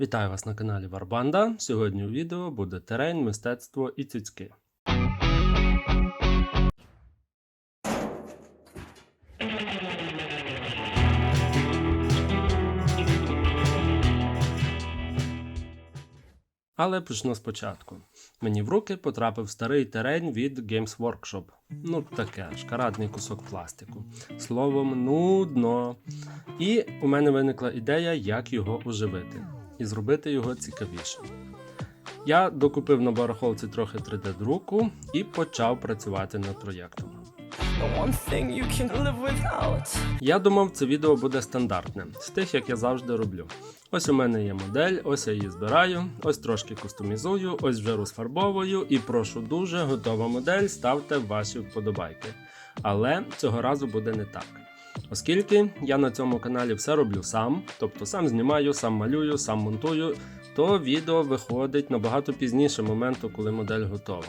Вітаю вас на каналі Варбанда. Сьогодні у відео буде терен, мистецтво і цицьки. Але почну спочатку. Мені в руки потрапив старий терень від Games Workshop. Ну, таке, шкарадний кусок пластику. Словом, нудно. І у мене виникла ідея, як його оживити і зробити його цікавішим. Я докупив на барахолці трохи 3D-друку і почав працювати над проєктом. Я думав, це відео буде стандартне, з тих, як я завжди роблю. Ось у мене є модель, ось я її збираю, ось трошки кустомізую, ось вже розфарбовую і прошу дуже, готова модель, ставте ваші вподобайки. Але цього разу буде не так. Оскільки я на цьому каналі все роблю сам, тобто сам знімаю, сам малюю, сам монтую, то відео виходить набагато пізніше моменту, коли модель готова.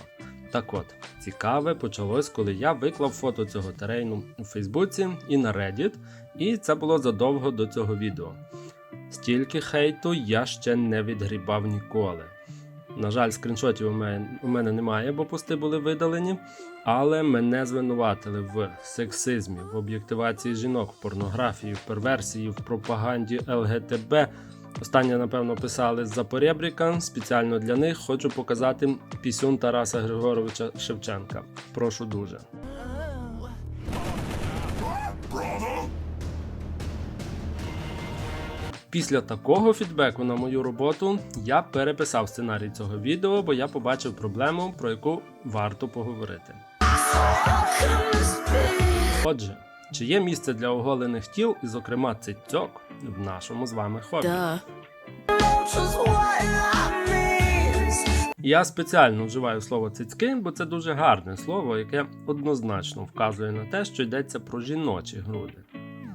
Так от, цікаве почалось, коли я виклав фото цього терейну у Фейсбуці і на Reddit, і це було задовго до цього відео. Стільки хейту я ще не відгрібав ніколи. На жаль, скріншотів у мене, у мене немає, бо пости були видалені. Але мене звинуватили в сексизмі, в об'єктивації жінок, в порнографії, в перверсії, в пропаганді ЛГТБ. Останнє, напевно, писали з Запорєбріка. Спеціально для них хочу показати пісюн Тараса Григоровича Шевченка. Прошу дуже. Після такого фідбеку на мою роботу я переписав сценарій цього відео, бо я побачив проблему, про яку варто поговорити. Отже, чи є місце для оголених тіл, і, зокрема, цицьок в нашому з вами хобі? Duh. Я спеціально вживаю слово цицьки, бо це дуже гарне слово, яке однозначно вказує на те, що йдеться про жіночі груди.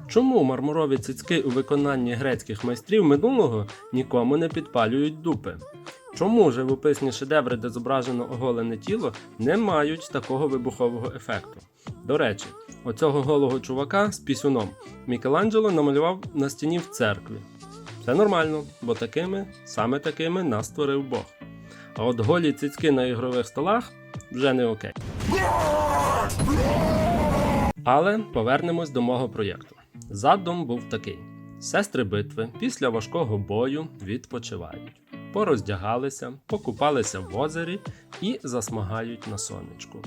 Чому мармурові цицьки у виконанні грецьких майстрів минулого нікому не підпалюють дупи? Чому живописні шедеври, де зображено оголене тіло, не мають такого вибухового ефекту? До речі, оцього голого чувака з пісюном Мікеланджело намалював на стіні в церкві. Це нормально, бо такими, саме такими нас створив Бог. А от голі цицьки на ігрових столах вже не окей. Але повернемось до мого проєкту. Задум був такий: сестри битви після важкого бою відпочивають, пороздягалися, покупалися в озері і засмагають на сонечку.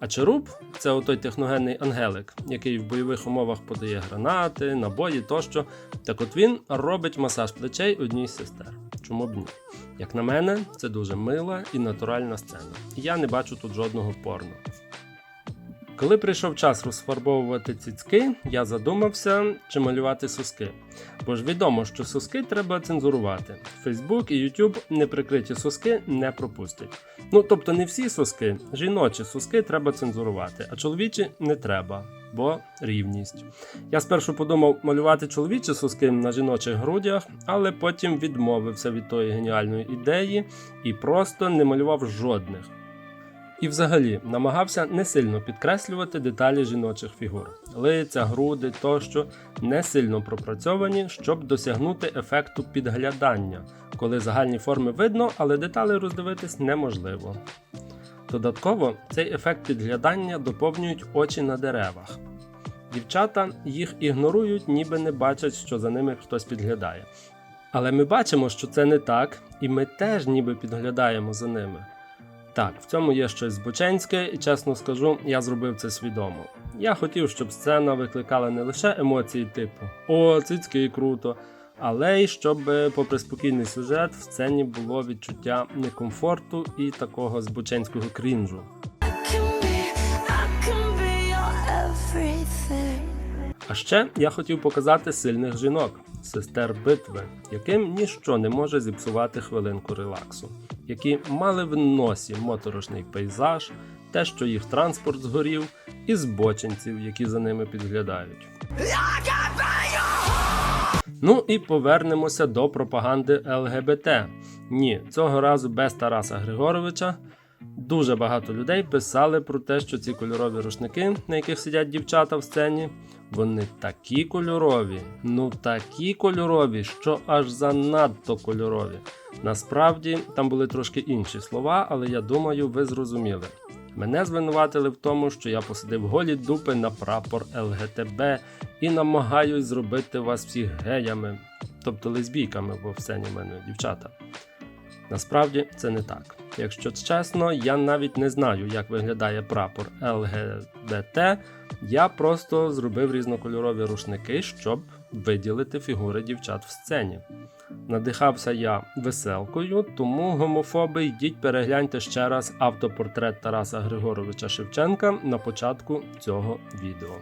А Черуб це отой техногенний ангелик, який в бойових умовах подає гранати, набої тощо. Так от він робить масаж плечей одній з сестер. Чому б ні? Як на мене, це дуже мила і натуральна сцена. Я не бачу тут жодного порно. Коли прийшов час розфарбовувати цицьки, я задумався, чи малювати соски. Бо ж відомо, що соски треба цензурувати. Facebook і YouTube неприкриті соски не пропустять. Ну тобто не всі соски, жіночі соски треба цензурувати, а чоловічі не треба, бо рівність. Я спершу подумав малювати чоловічі соски на жіночих грудях, але потім відмовився від тої геніальної ідеї і просто не малював жодних. І взагалі намагався не сильно підкреслювати деталі жіночих фігур. Лиця, груди тощо не сильно пропрацьовані, щоб досягнути ефекту підглядання, коли загальні форми видно, але деталі роздивитись неможливо. Додатково цей ефект підглядання доповнюють очі на деревах. Дівчата їх ігнорують, ніби не бачать, що за ними хтось підглядає. Але ми бачимо, що це не так, і ми теж ніби підглядаємо за ними. Так, в цьому є щось збоченське, і чесно скажу, я зробив це свідомо. Я хотів, щоб сцена викликала не лише емоції типу О, цицьки круто, але й щоб, е, попри спокійний сюжет, в сцені було відчуття некомфорту і такого збоченського крінжу. А ще я хотів показати сильних жінок, сестер битви, яким ніщо не може зіпсувати хвилинку релаксу, які мали в носі моторошний пейзаж, те, що їх транспорт згорів, і збочинців, які за ними підглядають. Ну і повернемося до пропаганди ЛГБТ. Ні, цього разу без Тараса Григоровича. Дуже багато людей писали про те, що ці кольорові рушники, на яких сидять дівчата в сцені, вони такі кольорові, ну такі кольорові, що аж занадто кольорові. Насправді там були трошки інші слова, але я думаю, ви зрозуміли. Мене звинуватили в тому, що я посадив голі дупи на прапор ЛГТБ і намагаюсь зробити вас всіх геями, тобто лесбійками, бо в сцені в мене дівчата. Насправді це не так. Якщо чесно, я навіть не знаю, як виглядає прапор ЛГБТ. Я просто зробив різнокольорові рушники, щоб виділити фігури дівчат в сцені. Надихався я веселкою, тому гомофоби йдіть перегляньте ще раз автопортрет Тараса Григоровича Шевченка на початку цього відео.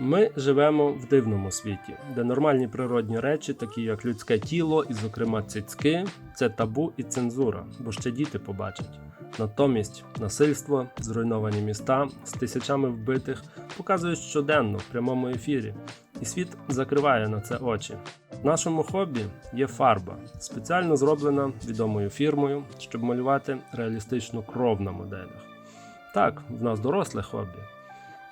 Ми живемо в дивному світі, де нормальні природні речі, такі як людське тіло, і, зокрема, цицьки, це табу і цензура, бо ще діти побачать. Натомість насильство, зруйновані міста з тисячами вбитих показують щоденно в прямому ефірі, і світ закриває на це очі. В нашому хобі є фарба, спеціально зроблена відомою фірмою, щоб малювати реалістичну кров на моделях. Так, в нас доросле хобі.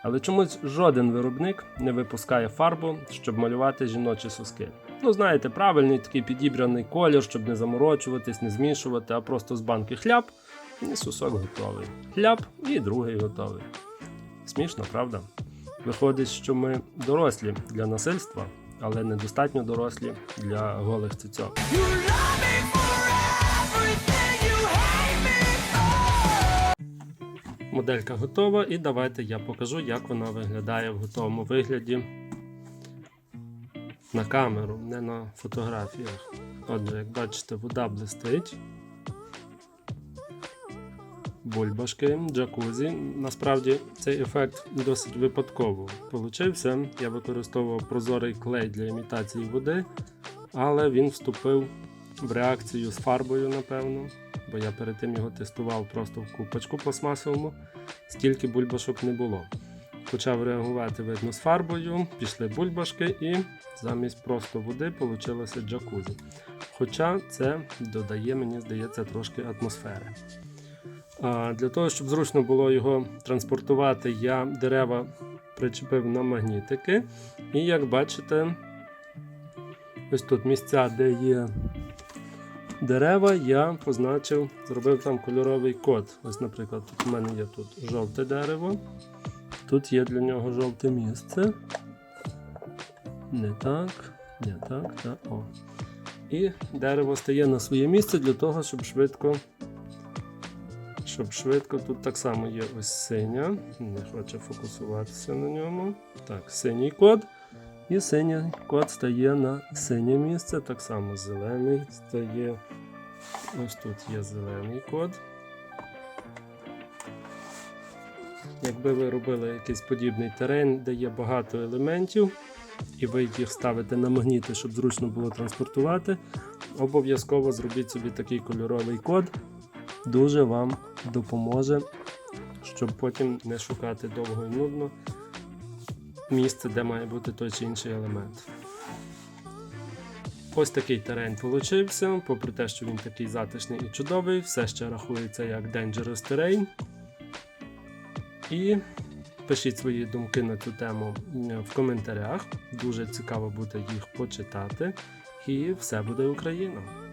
Але чомусь жоден виробник не випускає фарбу, щоб малювати жіночі соски. Ну, знаєте, правильний такий підібраний колір, щоб не заморочуватись, не змішувати, а просто з банки хляб, і сосок готовий. Хляб і другий готовий. Смішно, правда? Виходить, що ми дорослі для насильства, але недостатньо дорослі для голих цицьок. Моделька готова, і давайте я покажу, як вона виглядає в готовому вигляді на камеру, не на фотографіях. Отже, як бачите, вода блистить. Бульбашки, джакузі. Насправді цей ефект досить випадково получився. Я використовував прозорий клей для імітації води, але він вступив в реакцію з фарбою, напевно, бо я перед тим його тестував просто в купочку пластмасовому, стільки бульбашок не було. Почав реагувати видно з фарбою, пішли бульбашки і замість просто води вийшло джакузі. Хоча це додає, мені здається, трошки атмосфери. А для того, щоб зручно було його транспортувати, я дерева причепив на магнітики. І як бачите, ось тут місця, де є дерева, я позначив, зробив там кольоровий код. Ось, наприклад, у мене є тут жовте дерево. Тут є для нього жовте місце. Не так, не так, так. О. І дерево стає на своє місце для того, щоб швидко. Щоб швидко, тут так само є ось синя. Не хоче фокусуватися на ньому. Так, синій код. І синій код стає на синє місце. Так само зелений стає. Ось тут є зелений код. Якби ви робили якийсь подібний терен, де є багато елементів, і ви їх ставите на магніти, щоб зручно було транспортувати, обов'язково зробіть собі такий кольоровий код. Дуже вам допоможе, щоб потім не шукати довго і нудно місце, де має бути той чи інший елемент. Ось такий терен получився. Попри те, що він такий затишний і чудовий, все ще рахується як Dangerous Terrain. І пишіть свої думки на цю тему в коментарях. Дуже цікаво буде їх почитати. І все буде Україна!